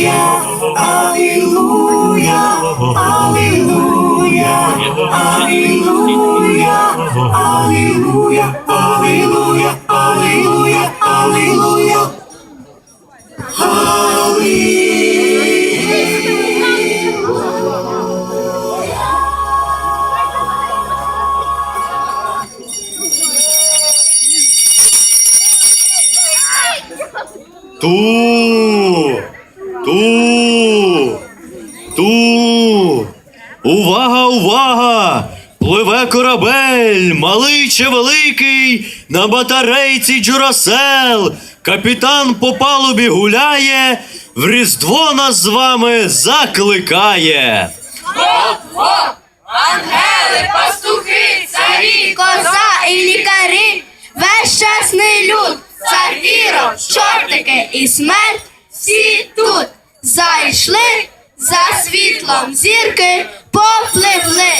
Aleluia, aleluia, aleluia, aleluia, aleluia, aleluia, aleluia, aleluia. Tu Ту. Ту. Увага, увага! Пливе корабель, малий чи великий, на батарейці Джурасел. Капітан по палубі гуляє, в Різдво нас з вами закликає. Ангели, пастухи, царі, коза і лікарі, весь щасний люд, цар Ірод, чортики і смерть, всі тут зайшли, за світлом зірки попливли.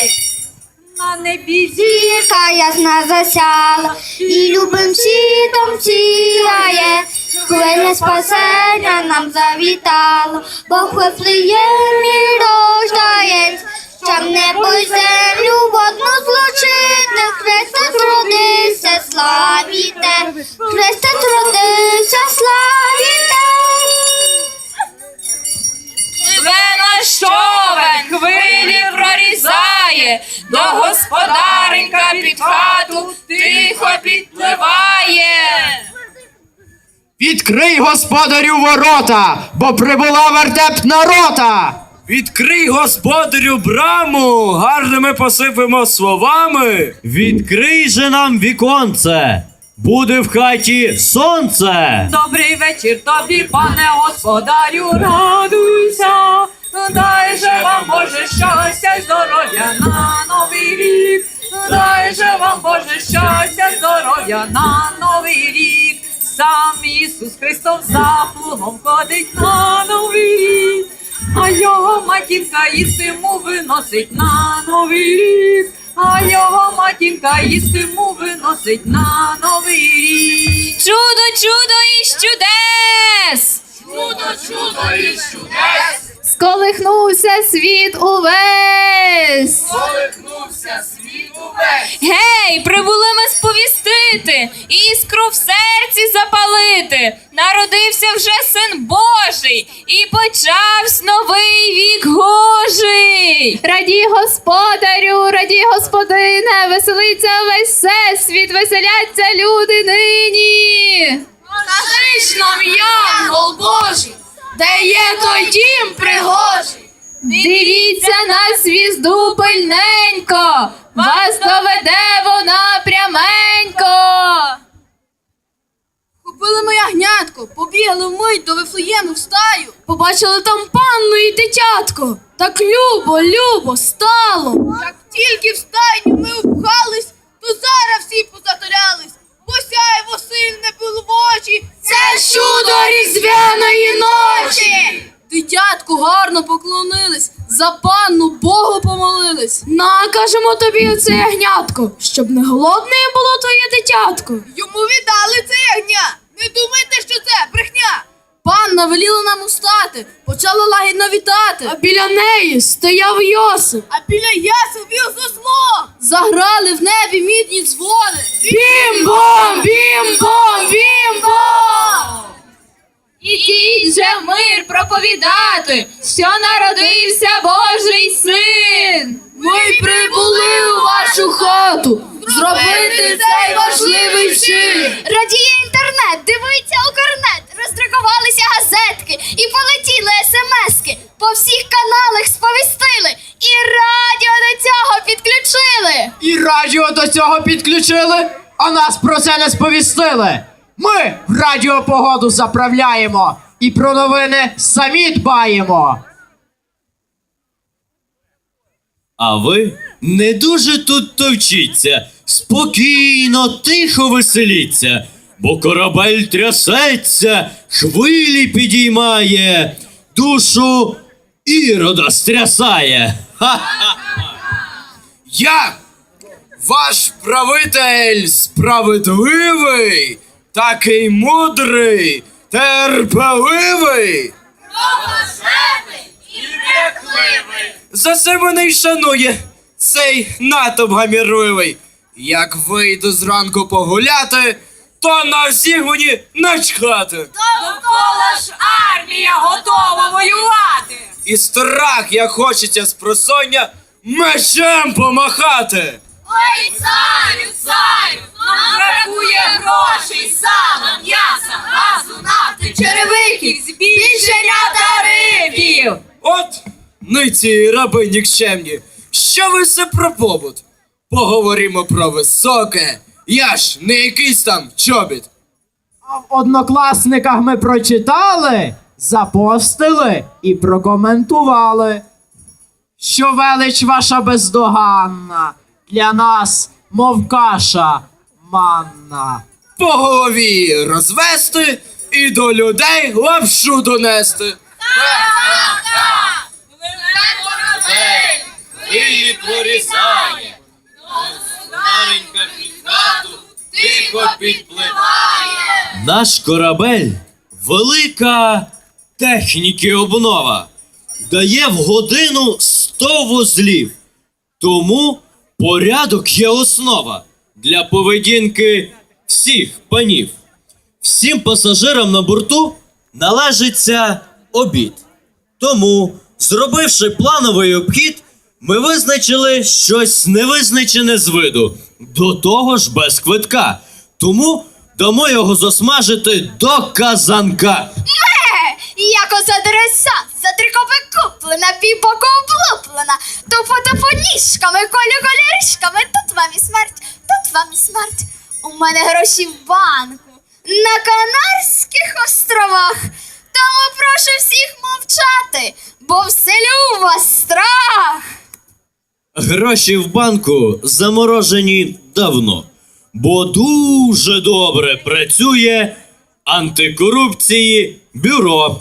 На небі Зірка ясна засяла, і любим світом сіяє. Хвиля спасення нам завітала, Бог Вифлеємі рождаєць, щоб небо й землю в одну злучити. Христос родився, славіте, Христос родився, славіте. Пливе наш човен, хвилі прорізає, до господаренька під хату тихо підпливає. Відкрий господарю ворота, бо прибула вертепна рота. Відкрий господарю браму, гарними посипемо словами. Відкрий же нам віконце, буде в хаті сонце. Добрий вечір тобі, пане господарю, радуйся. Дай же вам Боже щастя здоров'я на новий рік. Дай же вам Боже щастя здоров'я на новий рік. Сам Ісус Христос за плугом ходить на новий рік. А його матінка їстиму виносить на новий рік. А його матінка їстиму виносить на новий рік. Чудо, чудо із чудес! Чудо, чудо і чудес, Сколихнувся світ увесь! колихнувся світ увесь. Гей, прибули ми сповістити, іскру в серці запалити. Народився вже син Божий, і почався новий вік Гожий. Радій господарю, радій господине, веселиться весь всесвіт, веселяться люди нині. Кажи ж нам, Янгол Божий, де є той дім пригожий. Дивіться на звізду пильненько, вас доведе вона пряменько. Купили ми ягнятко, побігли вмить до Вифлеєму в стаю. Побачили там панну і дитятко. Так любо, любо стало. Як тільки в стайню ми впхались, то зараз всі позатулялись. Бо сяйво сильне було в очі. Це чудо різдвяної ночі. Дитятку гарно поклонились, за панну Богу помолились. Накажемо тобі оце ягнятко, щоб не голодне було твоє дитятко. Йому віддали це ягня. Не думайте, що це брехня. Панна веліла нам устати, почала лагідно вітати. А біля неї стояв Йосип. А біля Ясу вів засло. Заграли в небі мідні дзвони. Бім-бом, бім-бом, бім-бом. Ідіть же в мир проповідати, що народився Божий син. Ми прибули у вашу хату зробити цей важливий чин. Радіє інтернет, дивиться укрнет, роздрукувалися газетки і полетіли смски. По всіх каналах сповістили і радіо до цього підключили. І радіо до цього підключили, а нас про це не сповістили. Ми в радіопогоду заправляємо і про новини самі дбаємо. А ви не дуже тут товчіться, спокійно, тихо веселіться, бо корабель трясеться, хвилі підіймає, душу ірода стрясає. Я, ваш правитель справедливий, такий мудрий, терпеливий. До За це мене й шанує цей натовп гамірливий. Як вийду зранку погуляти, то на всіх мені начхати. Довкола ж армія готова воювати. І страх, як хочеться з просоння, мечем помахати. Ой, царю, царю, нам бракує грошей, сала, м'яса, газу, нафти, черевиків, збільшення тарифів. От, ну й ці раби нікчемні. Що ви все про побут? Поговоримо про високе. Я ж не якийсь там чобіт. А в однокласниках ми прочитали, запостили і прокоментували. Що велич ваша бездоганна, для нас, мов каша манна. По голові розвести і до людей лапшу донести. Хвилі порізає, старенька під підпливає. Наш корабель велика техніки обнова. Дає в годину 100 вузлів. Тому порядок є основа для поведінки всіх панів. Всім пасажирам на борту належиться обід. Тому, зробивши плановий обхід, ми визначили щось невизначене з виду, до того ж без квитка. Тому дамо його засмажити до казанка. Ме! Як оса дреса, за три копи куплена, півбоку облуплена, тупо тупо ніжками, колю коляришками, тут вам і смерть, тут вам і смерть. У мене гроші в банку на Канарських островах. Тому прошу всіх мовчати, бо вселю в вас страх. Гроші в банку заморожені давно, бо дуже добре працює антикорупції бюро.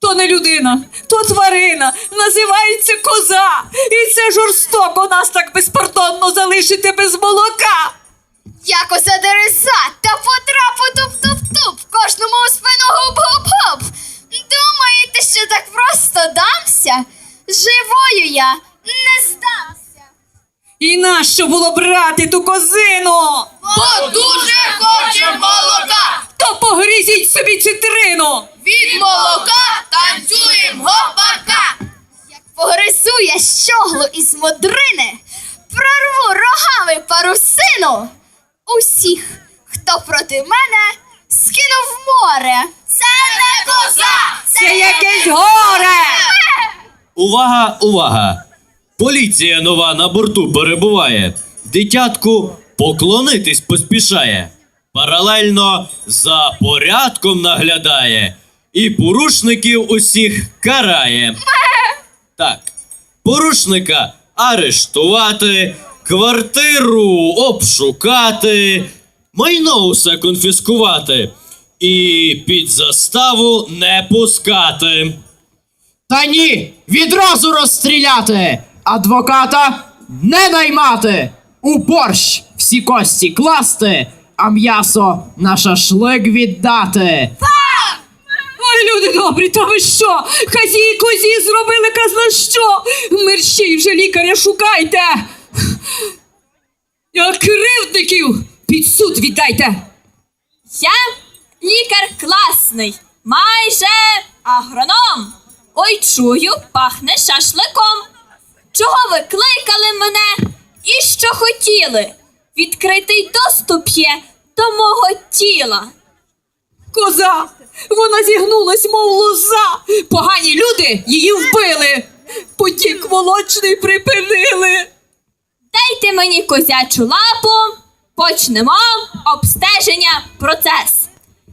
То не людина, то тварина, називається коза. І це жорстоко нас так безпардонно залишити без молока. Як оса дереза, та потрапу туп-туп-туп, кожному у спину гуп-гуп-гуп. Думаєте, що так просто дамся? Живою я не здамся. І нащо було брати ту козину? Бо дуже хоче молока. То погрізіть собі цитрину. Від молока танцюєм гопака. Як погризу я щоглу із модрини, прорву рогами парусину. Усіх, хто проти мене, скину в море. Це не коза, Це якесь горе. Увага, увага! Поліція нова на борту перебуває. Дитятку поклонитись поспішає. Паралельно за порядком наглядає і порушників усіх карає. Так, порушника арештувати, квартиру обшукати, майно усе конфіскувати і під заставу не пускати. Та ні, відразу розстріляти, адвоката не наймати, у борщ всі кості класти, а м'ясо на шашлик віддати. Ой, люди добрі, та ви що? Хазі і козі зробили казна що? Мерщій вже лікаря шукайте. А кривдників під суд віддайте. Я лікар класний, майже агроном. Ой, чую, пахне шашликом. Чого ви кликали мене? І що хотіли? Відкритий доступ є до мого тіла. Коза! Вона зігнулась, мов лоза. Погані люди її вбили. Потік молочний припинили. Дайте мені козячу лапу, почнемо обстеження процес.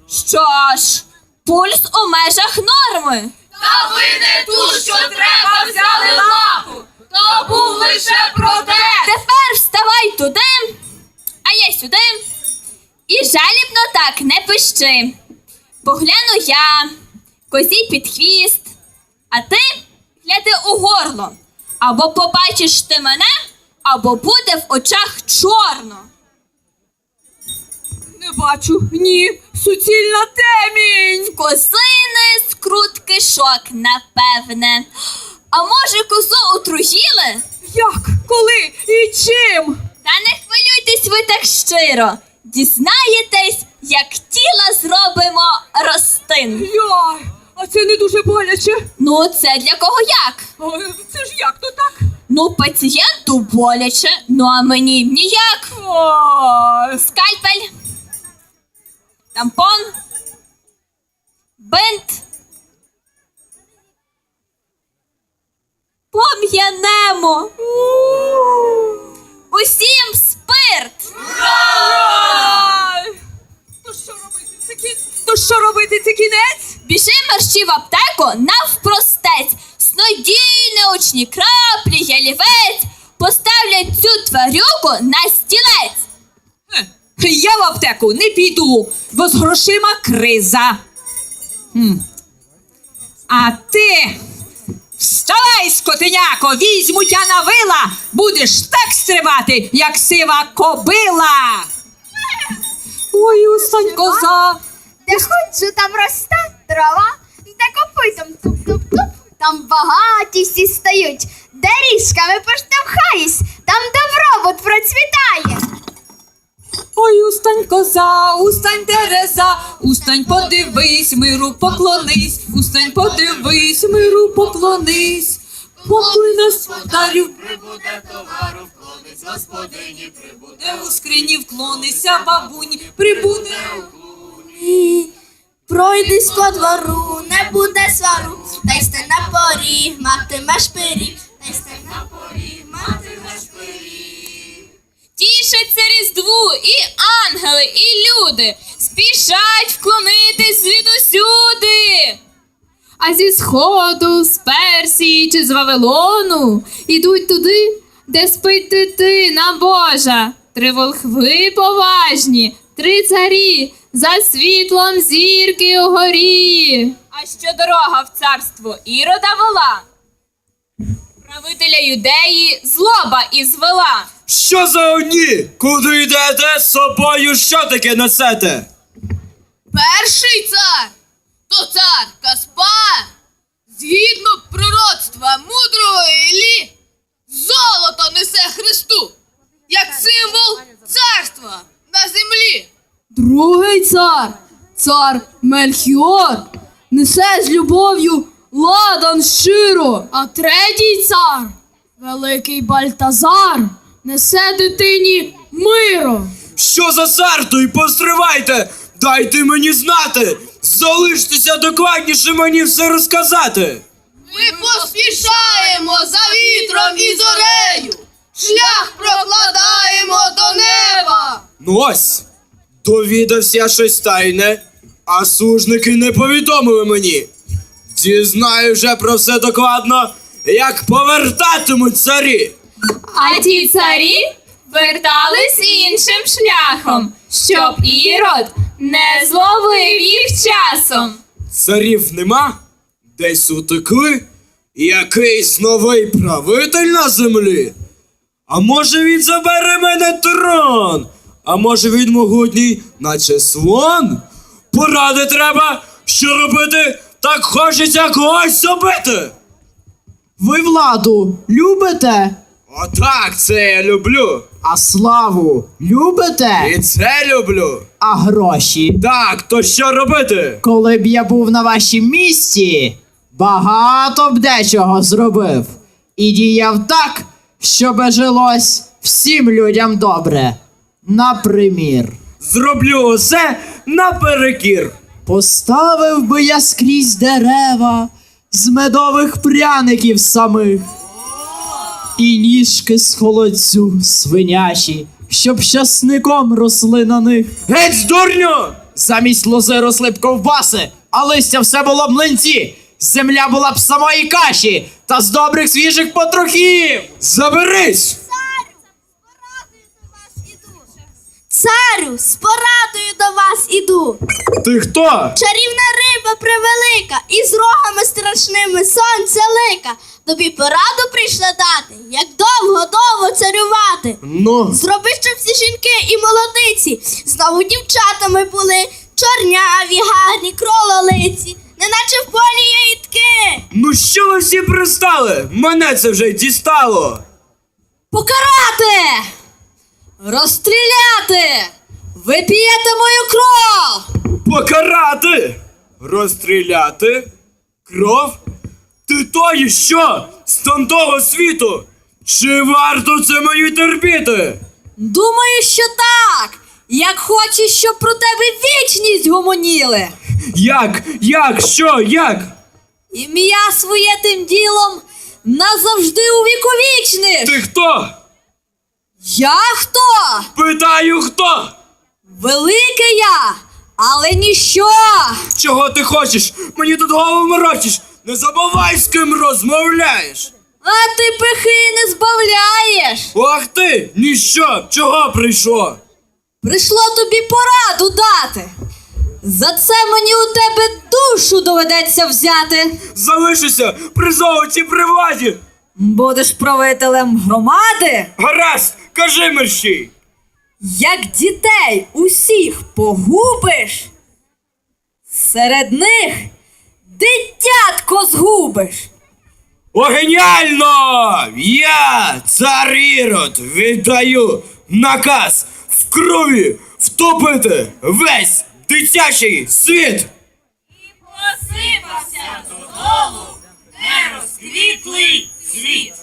Що ж, пульс у межах норми. Та ви не ту, що треба взяли лапу. То був лише протест. Тепер вставай туди, а я сюди. І жалібно так не пищи. Погляну я, козі під хвіст, а ти гляди у горло. Або побачиш ти мене, або буде в очах чорно. Не бачу, ні, суцільна темінь. Козини скрут кишок, напевне. А може козу отруїли? Як? Коли і чим? Та не хвилюйтесь ви так щиро. Дізнаєтесь, як тіла зробимо ростин. Яй, а це не дуже боляче. Ну, це для кого як? А, Це ж як то так? Ну, пацієнту боляче, ну а мені ніяк. Ой, Скальпель. Тампон. Бинт. Пом'янемо. Усім спирт. Ай! То що робити? Це кін... То що робити? Це кінець? Біжи мерщі в аптеку навпростець. Снодійне очні краплі, ялівець. Поставлять цю тварюку на стілець. Я в аптеку не піду, бо з грошима криза. А ти вставай, скотиняко, візьму тя на вила, будеш так стрибати, як сива кобила. Ой, устань коза. Де ходжу, там росте трава, де копитом туп-туп-туп, там багаті всі стають, де ріжками поштовхаюсь, там добробут процвітає. Ой, устань коза, устань Тереза, устань подивись, миру поклонись, устань подивись, миру поклонись. Поклин господарів прибуде товару, вклонись господині, прибуде у скрині, вклонися бабуні, прибуде у Пройдись по двору, не буде свару, та й сте на поріг, матимеш пиріг, та й на поріг, і ангели, і люди спішать вклонитись звідусюди. А зі сходу, з Персії чи з Вавилону ідуть туди, де спить дитина Божа. Три волхви поважні, три царі за світлом зірки угорі. А що дорога в царство Ірода вела? Правителя юдеї злоба і звела. Що за одні? Куди йдете? З собою що таке несете? Перший цар то цар Каспар. Згідно пророцтва мудрого Іллі, золото несе Христу, як символ царства на землі. Другий цар, цар Мельхіор, несе з любов'ю ладан щиро. А третій цар, великий Бальтазар, несе дитині миро. Що за зарту постривайте? Дайте мені знати! Залиштеся докладніше мені все розказати! Ми поспішаємо за вітром і зорею, шлях прокладаємо до неба. Ну ось, довідався щось тайне, а служники не повідомили мені. Дізнаю вже про все докладно, як повертатимуть царі. А ті царі вертались іншим шляхом, щоб Ірод не зловив їх часом. Царів нема, десь утекли. Якийсь новий правитель на землі. А може він забере мене трон? А може він могутній, наче слон? Поради треба, що робити, так хочеться когось забити. Ви владу любите, Отак це я люблю. а славу любите, І це люблю. а гроші. Так, то що робити? Коли б я був на вашім місці, багато б дечого зробив. І діяв так, щоб жилось всім людям добре. Напримір, Зроблю усе наперекір. Поставив би я скрізь дерева з медових пряників самих. І ніжки з холодцю свинячі, щоб щасником росли на них. Геть дурню! Замість лози росли б ковбаси, а листя все було б млинці. Земля була б самої каші та з добрих свіжих потрохів. Заберись! Царю, з порадою до вас іду. Ти хто? Чарівна риба превелика, і з рогами страшними сонце лика. Тобі пораду прийшла дати, як довго-довго царювати. Ну, Зроби, щоб всі жінки і молодиці знову дівчатами були, чорняві, гарні, крололиці, неначе в полі ягідки. ну що ви всі пристали? Мене це вже дістало. Покарати! Розстріляти! Ви п'єте мою кров! Покарати! Розстріляти? Кров? Ти тої що? З того світу? Чи варто це мені терпіти? Думаю, що так! Як хочеш, щоб про тебе вічність гомоніли! Як? Як? Що? Як? Ім'я своє тим ділом назавжди увіковічниш! Ти хто? Я хто? Питаю хто? Велике я, але ніщо! Чого ти хочеш? Мені тут голову морочиш. Не забувай, з ким розмовляєш. А ти пихи не збавляєш! Ах ти! Ніщо! Чого прийшло? Прийшло тобі пораду дати. За це мені у тебе душу доведеться взяти. Залишися при золоті при владі! Будеш правителем громади, Гаразд, кажи мерщій! як дітей усіх погубиш, серед них дитятко згубиш. О, геніально! Я, цар Ірод, віддаю наказ в крові втопити весь дитячий світ! І Посипався додолу нерозквітлий світ.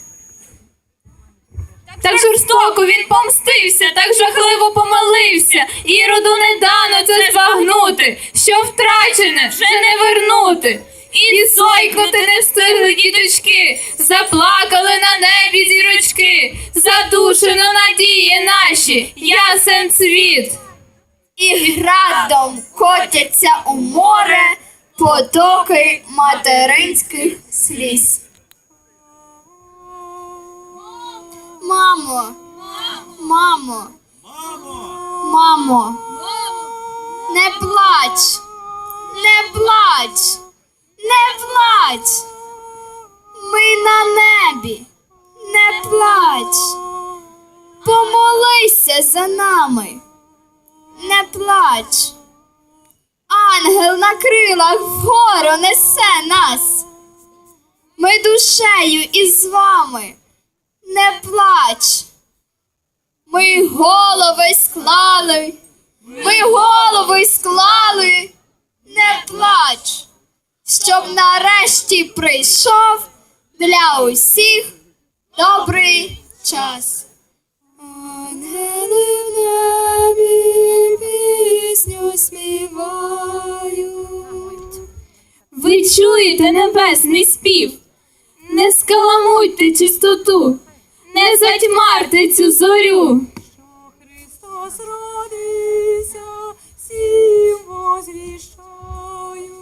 Так жорстоко він помстився, так жахливо помилився. Іроду не дано це збагнути, що втрачене вже не вернути. І зойкнути не встигли діточки, заплакали на небі зірочки, задушено надії наші, ясен світ. І градом котяться у море потоки материнських сліз. Мамо, мамо, мамо, не плач, не плач, не плач. Ми на небі, не плач. Помолися за нами не плач. Ангел на крилах вгору несе нас. Ми душею із вами. Не плач. Ми голови склали. Ми голови склали. Не плач. Щоб нарешті прийшов для усіх добрий час. Ангели в небі пісню співають. Ви чуєте небесний спів, не скаламуйте чистоту, не затьмарте цю зорю. Христос родився, всім возвіщаю.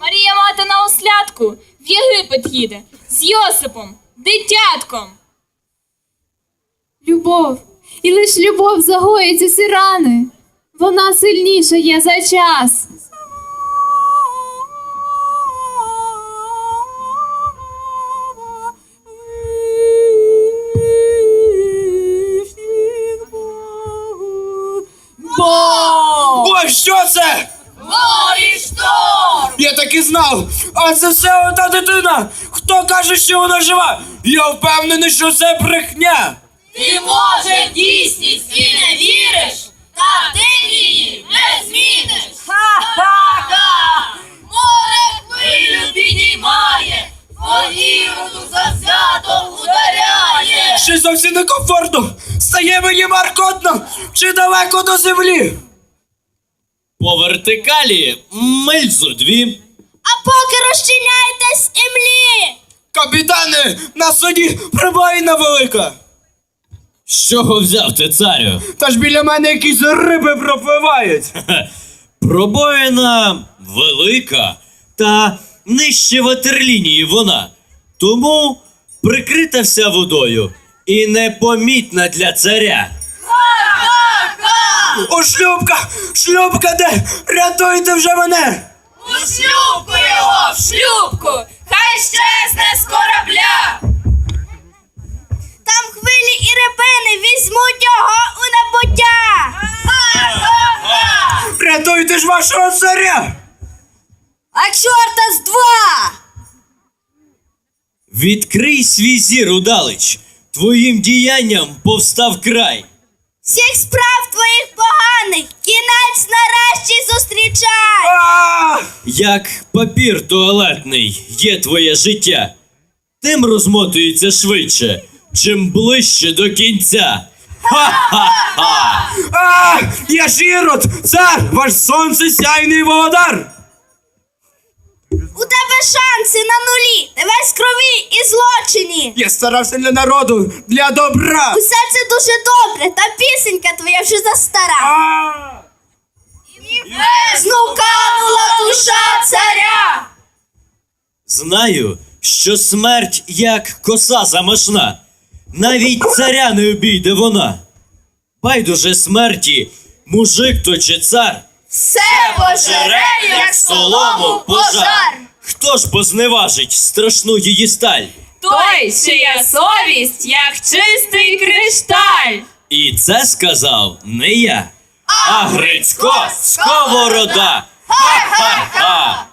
Марія мати на ослядку в Єгипет їде з Йосипом, дитятком. Любов, і лиш любов загоїть усі рани. Вона сильніша є за час. Ой, що це? Морі шторм! Я так і знав! А це все ота дитина! Хто каже, що вона жива? Я впевнений, що це брехня! Ти може в дійсність і не віриш, та ти її не зміниш. Ха-ха-ха! Море хвилю підіймає, по іроду завзято ударяє. Ще зовсім некомфортно! Стає мені маркотно! Чи далеко до землі? По вертикалі миль зо дві. А поки розчиняйтесь і млі. Капітане, на суді прибайна велика! З чого взяв ти царю? Та ж біля мене якісь риби пропливають! Пробоїна велика та нижче ватерлінії вона, тому прикрита вся водою і непомітна для царя. О, шлюбка! Шлюбка де? Рятуйте вже мене! У шлюбку його, в шлюбку, хай щезне з корабля. Там хвилі і репини візьмуть його у набуття. Рятуйте ж вашого царя! А чорта з два! Відкрий свій зір удалеч, твоїм діянням повстав край. Всіх справ твоїх поганих, кінець нарешті зустрічай! Як папір туалетний є твоє життя, тим розмотується швидше, чим ближче до кінця. Ха-ха-ха! А! Я ж Ірод, цар, ваш сонце сяйний володар! У тебе шанси на нулі, ти весь крові і злочині. Я старався для народу, для добра! Усе це дуже добре, та пісенька твоя вже застара. А! Канула душа царя. Знаю, що смерть як коса замашна, навіть царя не обійде вона. Байдуже смерті, мужик то чи цар, Все пожере, як солому пожар. Хто ж позневажить страшну її сталь? Той, чия совість, як чистий кришталь. І це сказав не я, а Грицько Сковорода. Ха-ха-ха!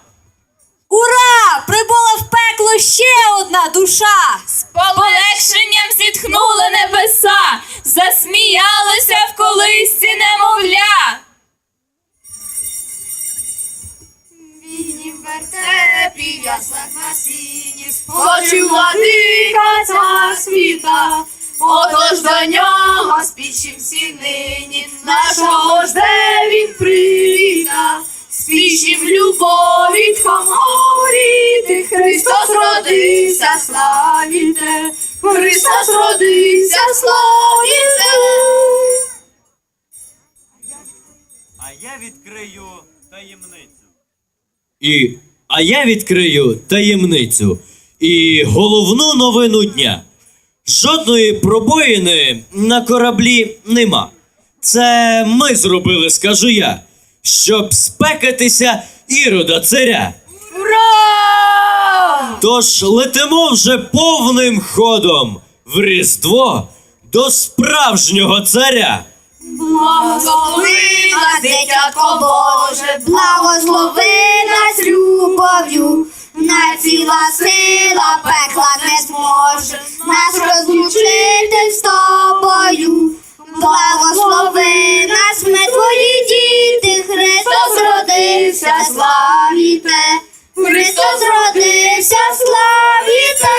Ура! Прибула в пекло ще одна душа! З полегшенням зітхнули небеса, засміялися в колисці немовля. Вертепі, в яслах на сіні, Хочу владика цар світа, отож до нього спішим всі нині, нашого жде він привіта, спішим любові хоморіти, Христос родився, славіте, Христос родився, славіте. А я відкрию таємницю. І а я відкрию таємницю і головну новину дня. Жодної пробоїни на кораблі нема. Це ми зробили, скажу я, щоб спекатися ірода царя. Ура! Тож летимо вже повним ходом в Різдво до справжнього царя. Благослови нас, дитятко Боже, благослови нас любов'ю, на ціла сила пекла не зможе. Нас розлучити з тобою. Благослови нас, ми твої діти, Христос родився, славіте, Христос родився, славіте.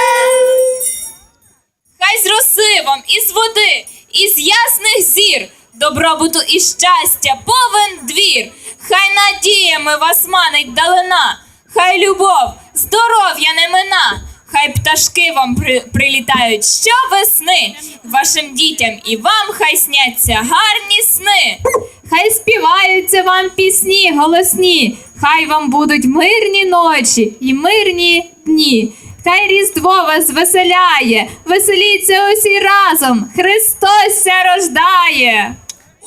Хай з роси вам із води, із ясних зір, добробуту і щастя, повен двір. Хай надіями вас манить далина, хай любов, здоров'я не мина. Хай пташки вам при, прилітають щовесни, вашим дітям і вам хай сняться гарні сни. Хай співаються вам пісні голосні, хай вам будуть мирні ночі і мирні дні. Хай Різдво вас веселяє, веселіться усі разом, Христос ся рождає.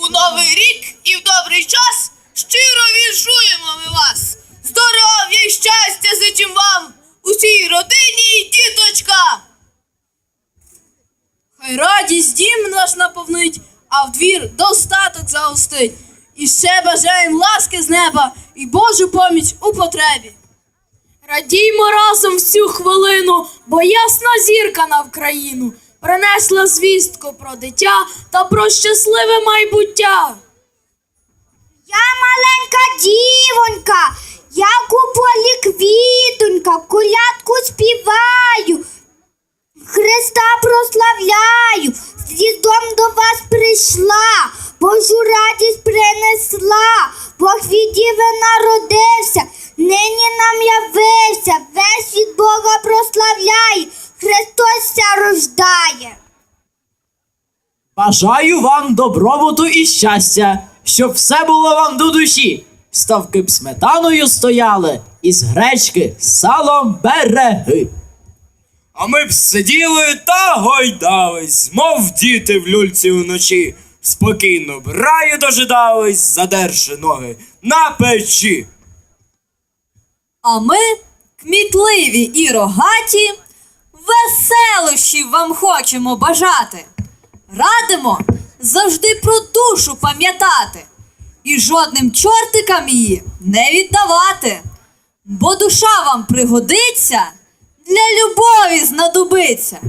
У новий рік і в добрий час щиро віншуємо ми вас! Здоров'я і щастя зичим вам, усій родині і діточка! Хай радість дім наш наповнить, а в двір достаток загостить. І ще бажаєм ласки з неба і Божу поміч у потребі. Радіймо разом всю хвилину, бо ясна зірка на Вкраїну принесла звістку про дитя та про щасливе майбуття. Я маленька дівонька, як у полі квітонька, колядку співаю, Христа прославляю, з різдвом до вас прийшла, Божу радість принесла, Бог від діви народився, нині нам явився, весь від Бога прославляє, Христос ся рождає. Бажаю вам добробуту і щастя, щоб все було вам до душі. Ставки б сметаною стояли, із гречки з салом береги. А ми б сиділи та гойдались, мов діти в люльці вночі. Спокійно б раю дожидались, задерши ноги на печі. А ми, кмітливі і рогаті, веселощів вам хочемо бажати. Радимо завжди про душу пам'ятати і жодним чортикам її не віддавати. Бо душа вам пригодиться, для любові знадобиться.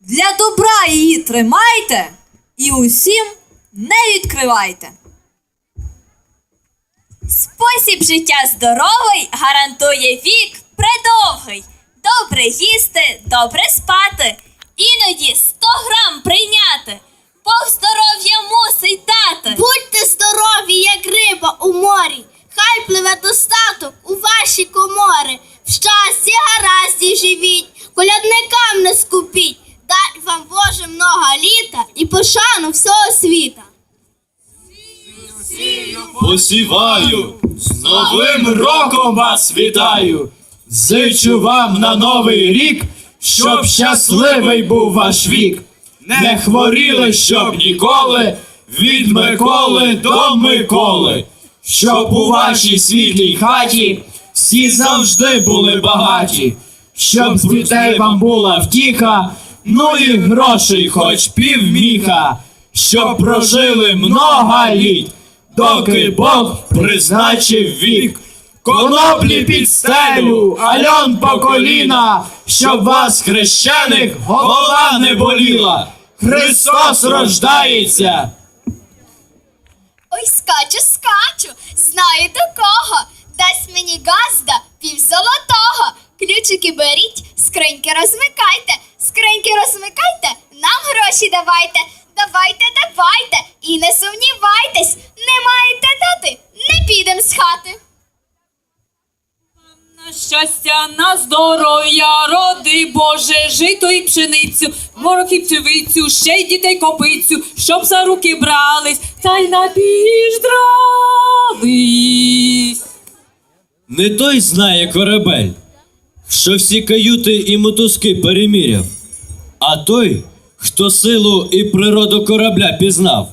Для добра її тримайте і усім не відкривайте. Спосіб життя здоровий гарантує вік предовгий. Добре їсти, добре спати, іноді 100 грам прийняти. Бог здоров'я мусить дати. Будьте здорові, як риба у морі. Хай пливе достаток у ваші комори. В щасті гаразді живіть, колядникам не скупіть. Дай вам Боже много літа і пошану всього світа. Посіваю, з Новим роком вас вітаю! Зичу вам на новий рік, щоб щасливий був ваш вік. Не хворіли, щоб ніколи, від Миколи до Миколи, щоб у вашій світлій хаті всі завжди були багаті, щоб з дітей вам була втіха, ну і грошей хоч півміха, щоб прожили много літ, доки Бог призначив вік. Коноплі під стелю, альон по коліна, щоб вас, хрещених, голова не боліла. Христос рождається. Ой, скачу, скачу, знаю до кого. Дасть мені газда пів золотого. Ключики беріть, скриньки розмикайте, скриньки розмикайте, нам гроші давайте. Давайте, давайте, і не сумнівайтесь, не маєте дати, не підем з хати. Щастя, на здоров'я, роди Боже, жито і пшеницю, і пшевицю, ще й дітей копицю, щоб за руки брались, та й набіж дрались. Не той знає корабель, що всі каюти і мотузки переміряв, а той, хто силу і природу корабля пізнав,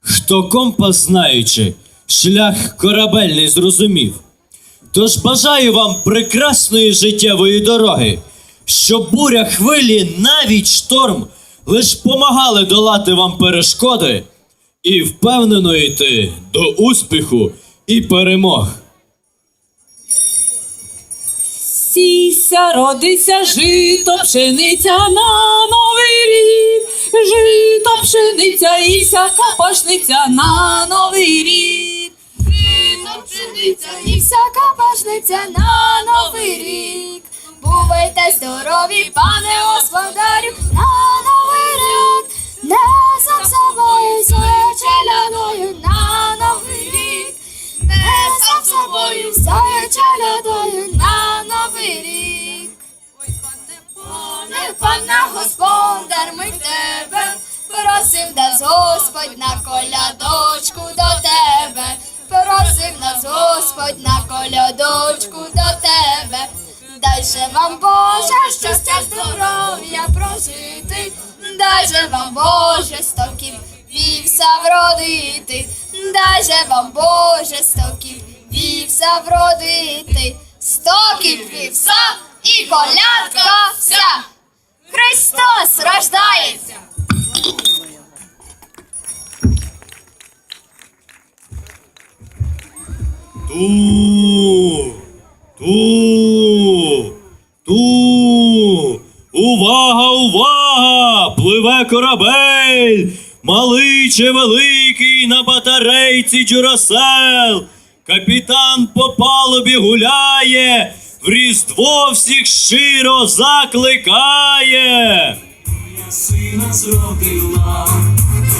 хто компас знаючи, шлях корабельний зрозумів. Тож бажаю вам прекрасної життєвої дороги, щоб буря хвилі, навіть шторм, лиш помагали долати вам перешкоди і впевнено йти до успіху і перемог. Сійся, родися, жито, пшениця на новий рік, жито, пшениця, іся, капашниця на новий рік. Пшениця і всяка пашниця на новий рік. Бувайте здорові, пане господарю, на новий рік. Не сам собою своєю челядою на новий рік. Не сам собою своєю челядою на новий рік. Пане, пане господар, ми в тебе просив нас Господь на колядочку до тебе. Просив нас Господь на колядочку до тебе. Дай же вам Боже щастя, здоров'я прожити. Дай же вам Боже стоків вівса вродити. Дай же вам Боже стоків вівса вродити. Стоків вівса і колядка вся. Христос рождається! Ту, ту, ту. Увага, увага! Пливе корабель! Малий чи великий на батарейці Джурасел! Капітан по палубі гуляє, в Різдво всіх щиро закликає. Сина зродила,